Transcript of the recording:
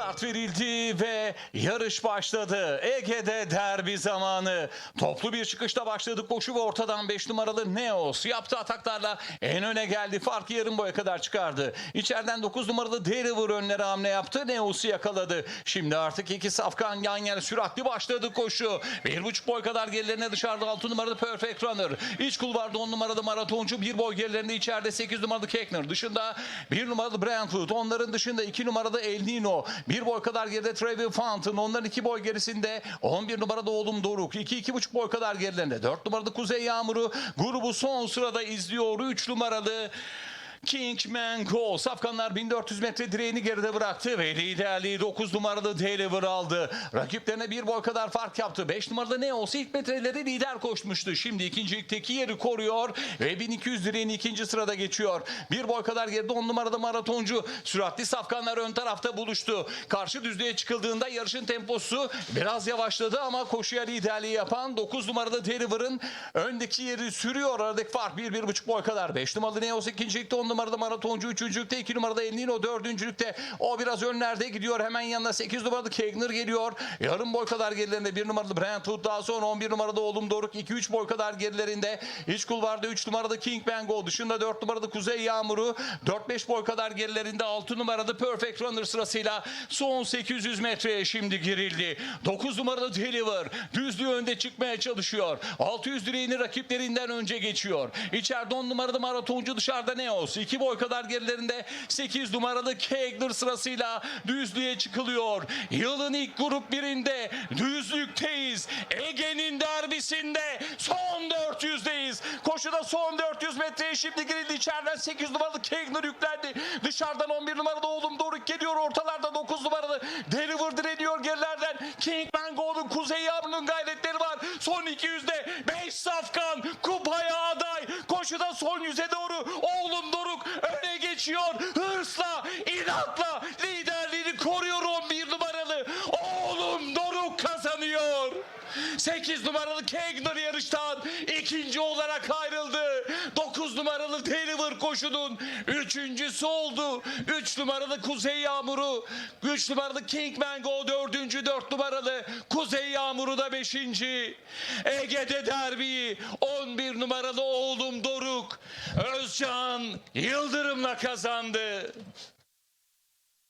Start verildi ve yarış başladı. Ege'de derbi zamanı. Toplu bir çıkışta başladı koşu ve ortadan 5 numaralı Neos yaptı ataklarla en öne geldi. Farkı yarım boya kadar çıkardı. İçeriden 9 numaralı Deriver önlere hamle yaptı. Neos'u yakaladı. Şimdi artık iki safkan yan yana süratli başladı koşu. 1,5 boy kadar gerilerine dışarıda 6 numaralı Perfect Runner. İç kulvarda 10 numaralı maratoncu bir boy gerilerinde içeride 8 numaralı Kekner. Dışında 1 numaralı Brentwood. Onların dışında 2 numaralı El Nino. Bir boy kadar geride Trevor Fountain. Onların 2 boy gerisinde 11 numarada oğlum Doruk. 2-2,5 boy kadar gerilerinde. 4 numaralı Kuzey Yağmuru. Grubu son sırada izliyor. 3 numaralı Kingman Go. Safkanlar 1400 metre direğini geride bıraktı ve liderliği 9 numaralı Deliver aldı. Rakiplerine bir boy kadar fark yaptı. 5 numaralı Neos ilk metreleri lider koşmuştu. Şimdi ikincilikteki yeri koruyor ve 1200 direğini ikinci sırada geçiyor. Bir boy kadar geride 10 numaralı maratoncu. Süratli Safkanlar ön tarafta buluştu. Karşı düzlüğe çıkıldığında yarışın temposu biraz yavaşladı ama koşuya liderliği yapan 9 numaralı Deliver'ın öndeki yeri sürüyor. Aradaki fark 1-1,5 boy kadar. 5 numaralı Neos ikincilikte 10 numarada maratoncu üçüncülükte 2 numarada Elnino dördüncülükte. O biraz önlerde gidiyor hemen yanına 8 numaralı Kegner geliyor. Yarım boy kadar gerilerinde 1 numaralı Brentwood daha sonra 11 numarada Oğlum Doruk 2-3 boy kadar gerilerinde iç kulvarda 3 numarada King Bengo dışında 4 numarada Kuzey Yağmuru 4-5 boy kadar gerilerinde 6 numarada Perfect Runner sırasıyla son 800 metreye şimdi girildi. 9 numarada Deliver düzlüğü önde çıkmaya çalışıyor. 600 direğini rakiplerinden önce geçiyor. İçeride 10 numarada maratoncu dışarıda Neos 2 boy kadar gerilerinde 8 numaralı Kegler sırasıyla düzlüğe çıkılıyor. Yılın ilk grup birinde düzlükteyiz. Ege'nin derbisinde son 400'deyiz. Koşuda son 400 metreye şimdi girildi. İçeriden 8 numaralı Kegler yüklendi. Dışarıdan 11 numaralı oğlum Doruk geliyor. Ortalarda 9 numaralı Deliver direniyor gerilerden. King Mango'nun Kuzey Yağmur'un gayretleri var. Son 200'de 5 safkan kupaya aday. Koşuda son 100'e doğru oğlum Doruk geçiyor. Hırsla, inatla liderliğini koruyor 11 numaralı. Oğlum Doruk kazanıyor. 8 numaralı Kegner yarıştan ikinci olarak ayrıldı. 9 numaralı koşunun üçüncüsü oldu. 3 numaralı Kuzey Yağmuru, 3 numaralı King Mango dördüncü, 4 numaralı Kuzey Yağmuru da beşinci. Ege'de derbiyi 11 numaralı oğlum Doruk Özcan Yıldırım'la kazandı.